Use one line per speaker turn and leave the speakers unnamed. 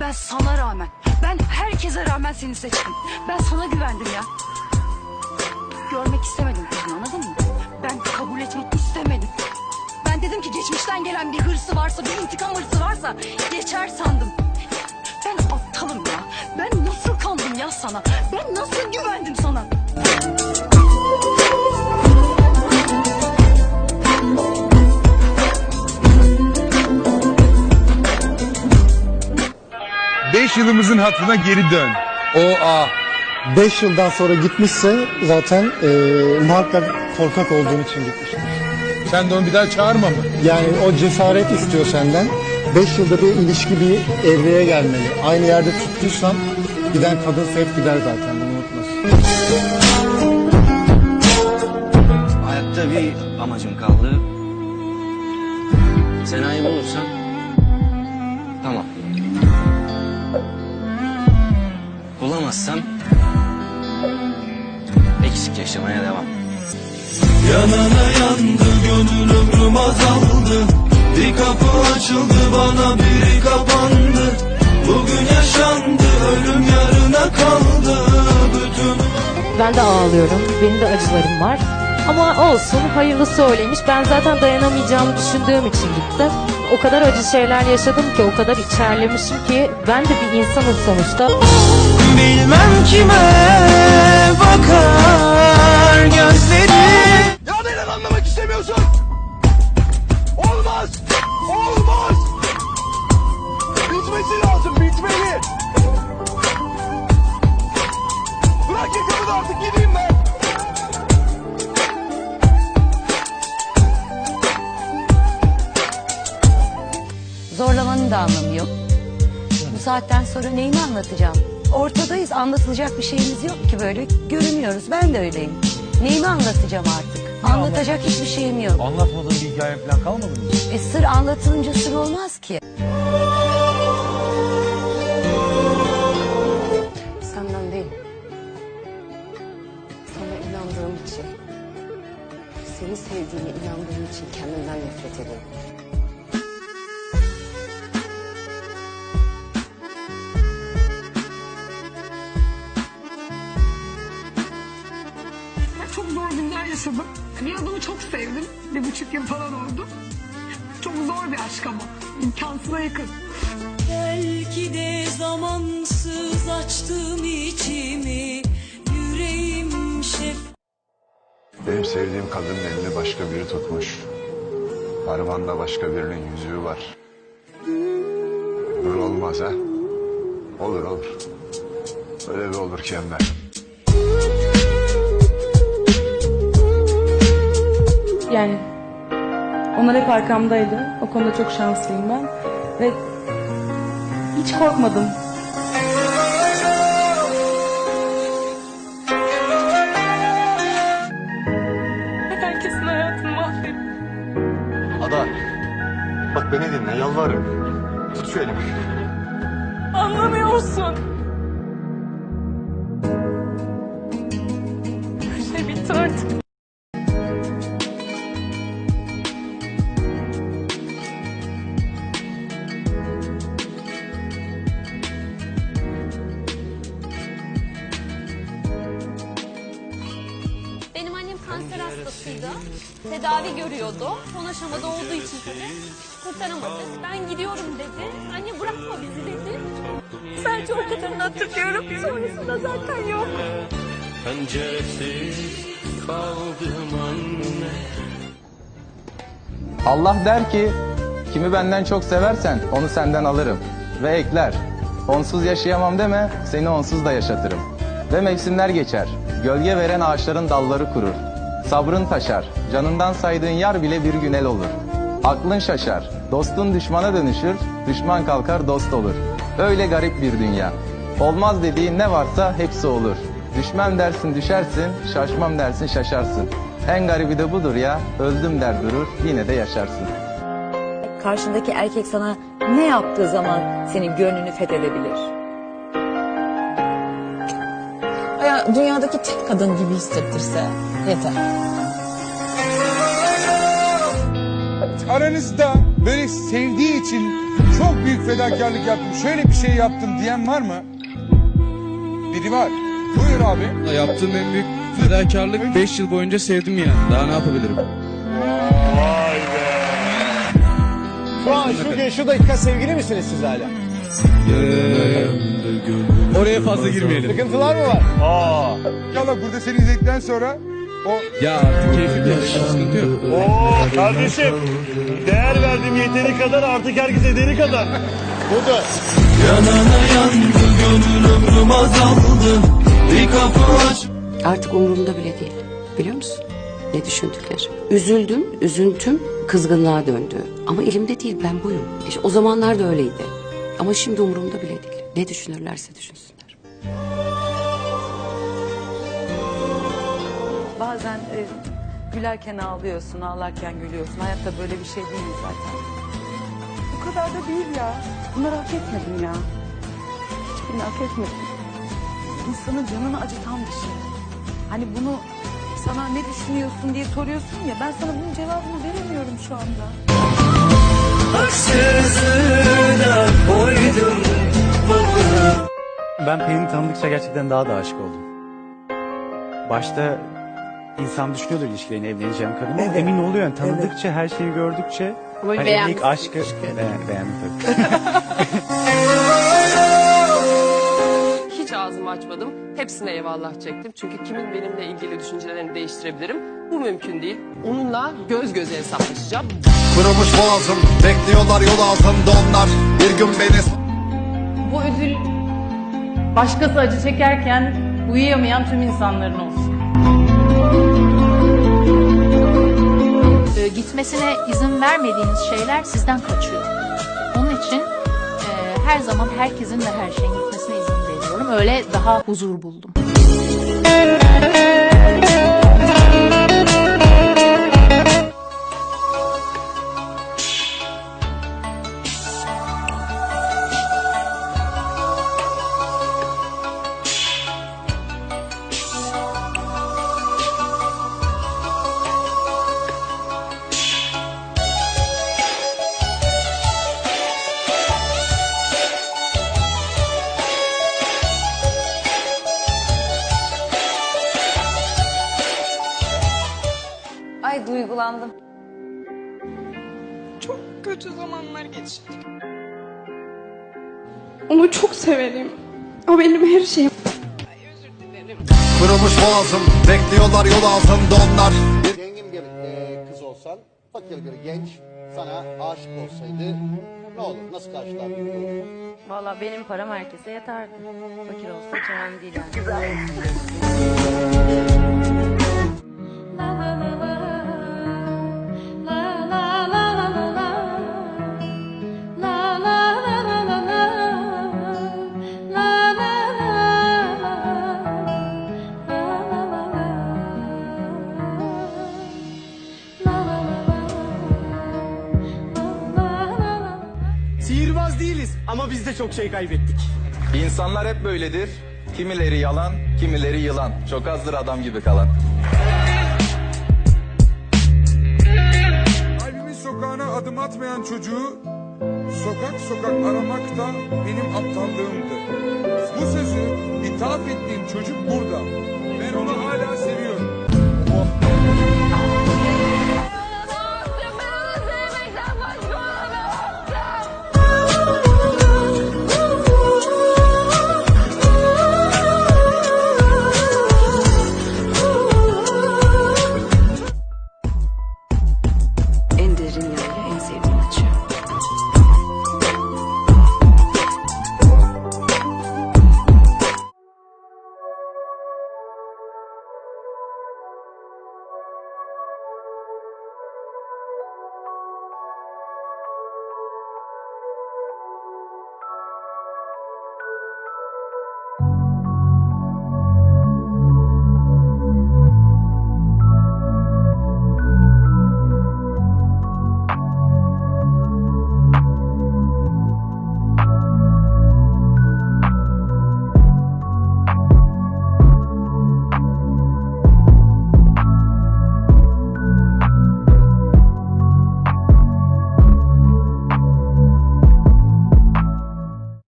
Ben sana rağmen, ben herkese rağmen seni seçtim. Ben sana güvendim ya. Görmek istemedim kızını anladın mı? Ben kabul etmek istemedim. Ben dedim ki geçmişten gelen bir hırsı varsa, bir intikam hırsı varsa geçer sandım. Ben aptalım ya. Ben nasıl kandım ya sana? Ben nasıl güvendim sana?
Beş yılımızın hatırına geri dön. O a.
5 yıldan sonra gitmişse zaten e, muhakkak korkak olduğun için gitmiştir.
Sen de onu bir daha çağırma mı?
Yani o cesaret istiyor senden. 5 yılda bir ilişki bir evreye gelmeli. Aynı yerde tuttuysan giden kadın hep gider zaten bunu unutmasın.
Hayatta bir amacım kaldı. Sena'yı bulursam Bulamazsam eksik yaşamaya devam.
Yanana yandı gönül ömrüm azaldı Bir kapı açıldı bana biri kapandı Bugün yaşandı ölüm yarına kaldı Bütün
Ben de ağlıyorum. Benim de acılarım var. Ama olsun hayırlısı öyleymiş. Ben zaten dayanamayacağımı düşündüğüm için gittim. O kadar acı şeyler yaşadım ki, o kadar içerlemişim ki ben de bir insanım sonuçta.
Bilmem kime
anlamı yok. Bu saatten sonra neyini anlatacağım? Ortadayız anlatılacak bir şeyimiz yok ki böyle görünüyoruz. Ben de öyleyim. Neyimi anlatacağım artık? Anlatacak hiçbir şeyim yok.
Anlatmadığın bir hikaye falan kalmadı mı?
E, sır anlatılınca sır olmaz ki.
Senden değil. Sana inandığım için, seni sevdiğime inandığım için kendimden nefret ediyorum.
Yaşadım. Bir adamı çok sevdim. Bir buçuk yıl falan oldu. Çok zor bir aşk ama. İmkansıza yakın.
Belki de zamansız açtım içimi Yüreğim şef
Benim sevdiğim kadının elini başka biri tutmuş. Harvanda başka birinin yüzüğü var. Dur olmaz ha. Olur olur. Öyle bir olur ki Enver.
Yani onlar hep arkamdaydı. O konuda çok şanslıyım ben. Ve hiç korkmadım. Herkesin hayatını mahvettim.
Ada bak beni dinle yalvarırım. Tut şu elimi.
Anlamıyorsun.
Hastasıydı. Tedavi görüyordu. Son aşamada olduğu için tabii kurtaramadık. Ben gidiyorum dedi. Anne bırakma bizi dedi. Sadece o kadarını hatırlıyorum. Sonrasında zaten yok.
Penceresiz kaldım anne
Allah der ki kimi benden çok seversen onu senden alırım ve ekler. Onsuz yaşayamam deme seni onsuz da yaşatırım. Ve mevsimler geçer. Gölge veren ağaçların dalları kurur. Sabrın taşar. Canından saydığın yar bile bir gün el olur. Aklın şaşar. Dostun düşmana dönüşür. Düşman kalkar dost olur. Öyle garip bir dünya. Olmaz dediğin ne varsa hepsi olur. Düşmem dersin düşersin, şaşmam dersin şaşarsın. En garibi de budur ya, öldüm der durur, yine de yaşarsın.
Karşındaki erkek sana ne yaptığı zaman senin gönlünü fethedebilir? Ya dünyadaki tek kadın gibi hissettirse yeter.
Aranızda böyle sevdiği için çok büyük fedakarlık yaptım, şöyle bir şey yaptım diyen var mı? Biri var. Buyur abi.
Yaptığım en büyük fedakarlık 5 yıl boyunca sevdim yani. Daha ne yapabilirim?
Şu an şu, şu dakika sevgili misiniz siz hala?
Oraya fazla girmeyelim.
Sıkıntılar mı var?
İnşallah burada seni izledikten sonra o
Ya artık keyfim yerinde sıkıntı yok.
Oo kardeşim değer verdiğim yeteri kadar artık herkes ederi kadar.
Budur.
Artık umurumda bile değil. Biliyor musun? Ne düşündükleri. Üzüldüm, üzüntüm kızgınlığa döndü. Ama elimde değil, ben buyum. İşte o zamanlar da öyleydi. Ama şimdi umurumda bile değil. Ne düşünürlerse düşünsünler.
Bazen e, gülerken ağlıyorsun, ağlarken gülüyorsun. Hayatta böyle bir şey değil zaten. Bu kadar da değil ya. Bunları hak etmedim ya. Hiçbirini hak etmedim. İnsanın canını acıtan bir şey. Hani bunu sana ne düşünüyorsun diye soruyorsun ya. Ben sana bunun cevabını veremiyorum şu anda.
Ben Pelin'i tanıdıkça gerçekten daha da aşık oldum. Başta insan düşünüyordur ilişkilerini evleneceğim kadın ama emin oluyor yani tanıdıkça her şeyi gördükçe
Ama
hani ilk aşkı Beğen- beğendim tabii.
Hiç ağzımı açmadım. Hepsine eyvallah çektim. Çünkü kimin benimle ilgili düşüncelerini değiştirebilirim? Bu mümkün değil. Onunla göz göze hesaplaşacağım.
Kurumuş boğazım, bekliyorlar yol altında onlar. Bir gün beni
Bu ödül başkası acı çekerken uyuyamayan tüm insanların olsun.
Ee, gitmesine izin vermediğiniz şeyler sizden kaçıyor. Onun için e, her zaman herkesin ve her şeyin gitmesine izin veriyorum. Öyle daha huzur buldum.
Duygulandım.
Çok kötü zamanlar geçirdik. Onu çok severim. O benim her şeyim.
Kurumuş boğazım, bekliyorlar yol altında onlar.
Zengin bir e, kız olsan, fakir bir genç sana aşık olsaydı ne olur? Nasıl karşılardın?
Valla benim param herkese yeterdi. Fakir olsa hiç önemli değil
Sihirbaz değiliz ama biz de çok şey kaybettik.
İnsanlar hep böyledir. Kimileri yalan, kimileri yılan. Çok azdır adam gibi kalan.
kalbimin sokağına adım atmayan çocuğu sokak sokak aramak da benim aptallığımdı. Bu sözü ithaf ettiğim çocuk burada. Ben ona hala